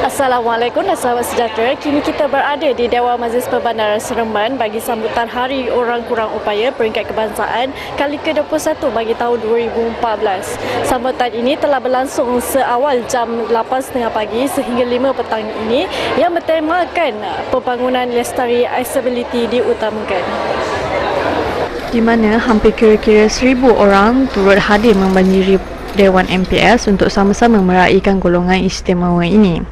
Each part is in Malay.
Assalamualaikum dan sahabat sejahtera. Kini kita berada di Dewan Majlis Perbandaran Seremban bagi sambutan Hari Orang Kurang Upaya Peringkat Kebangsaan kali ke-21 bagi tahun 2014. Sambutan ini telah berlangsung seawal jam 8.30 pagi sehingga 5 petang ini yang bertemakan pembangunan lestari accessibility diutamakan di mana hampir kira-kira seribu orang turut hadir membanjiri Dewan MPS untuk sama-sama meraihkan golongan istimewa ini.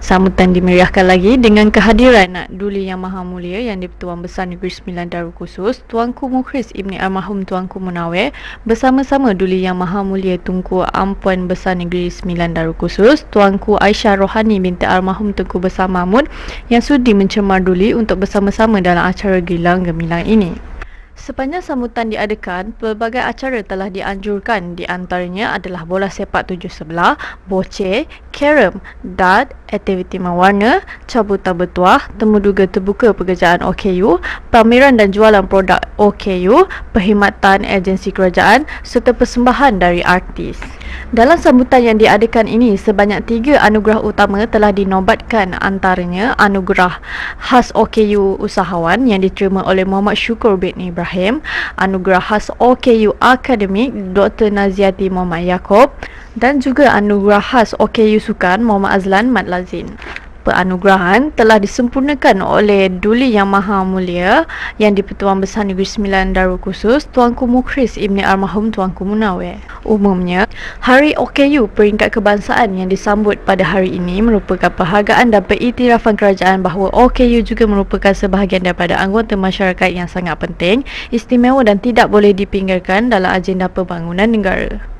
Sambutan dimeriahkan lagi dengan kehadiran Duli Yang Maha Mulia yang di-Pertuan Besar Negeri Sembilan Darul Khusus Tuanku Mukhris Ibni Almarhum Tuanku Munawir bersama-sama Duli Yang Maha Mulia Tunku Ampuan Besar Negeri Sembilan Darul Khusus Tuanku Aisyah Rohani binti Almarhum Tunku Besar Mahmud yang sudi mencemar Duli untuk bersama-sama dalam acara Gilang Gemilang ini. Sepanjang sambutan diadakan, pelbagai acara telah dianjurkan di antaranya adalah bola sepak tujuh sebelah, boceh, carom, dart, aktiviti mewarna, cabutan bertuah, temu duga terbuka pekerjaan OKU, pameran dan jualan produk OKU, perkhidmatan agensi kerajaan serta persembahan dari artis. Dalam sambutan yang diadakan ini, sebanyak tiga anugerah utama telah dinobatkan antaranya anugerah khas OKU usahawan yang diterima oleh Muhammad Syukur bin Ibrahim Anugerah Khas OKU Akademik Dr. Naziati Muhammad Yaakob dan juga Anugerah Khas OKU Sukan Muhammad Azlan Mat Lazin penganugerahan telah disempurnakan oleh Duli Yang Maha Mulia yang di-Pertuan Besar Negeri Sembilan Darul Khusus Tuanku Mukhris Ibni Almarhum Tuanku Munawir. Umumnya, Hari OKU peringkat kebangsaan yang disambut pada hari ini merupakan penghargaan dan pengiktirafan kerajaan bahawa OKU juga merupakan sebahagian daripada anggota masyarakat yang sangat penting, istimewa dan tidak boleh dipinggirkan dalam agenda pembangunan negara.